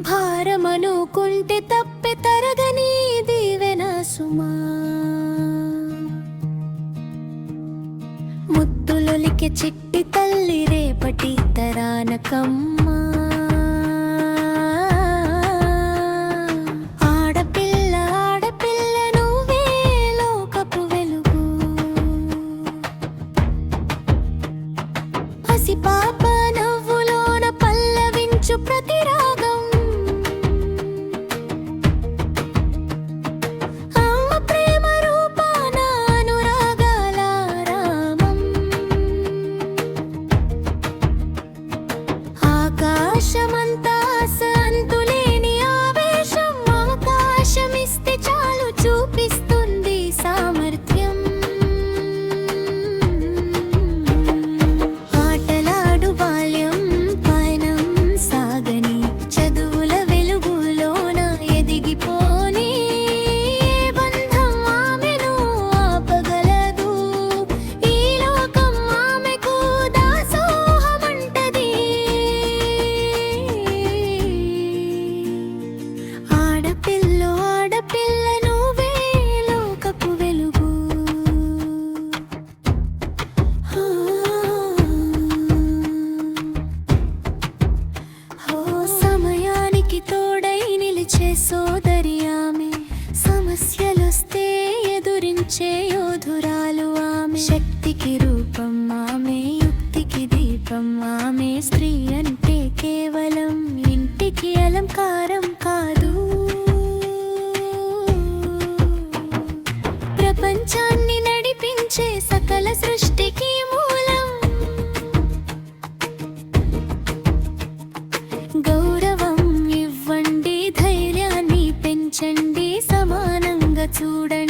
భారమనుకుంటే తప్పి తరగని దీవెన సుమా. ముత్తులొలికి చిట్టి తల్లి రేపటి తరానకమ్మా. పసి పాప నవ్వులోన పల్లవించు ప్రతి సోదరి ఆమె సమస్యలొస్తే ఎదురించే యోధురాలు ఆమె. శక్తికి రూపం ఆమె యుక్తికి దీపం ఆమె. స్త్రీ అంటే కేవలం ఇంటికి అలంకారం కాదు. ప్రపంచాన్ని నడిపించే సకల సృష్టికి మూలం. గౌ ചൂടൻ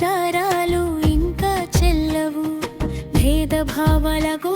విచారాలు ఇంకా చెల్లవు. భేదభావాలకు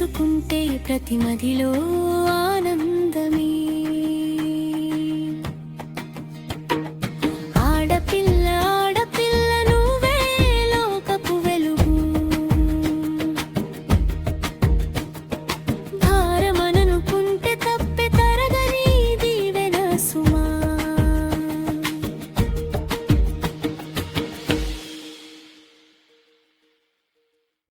తెలుసుకుంటే ప్రతి మదిలో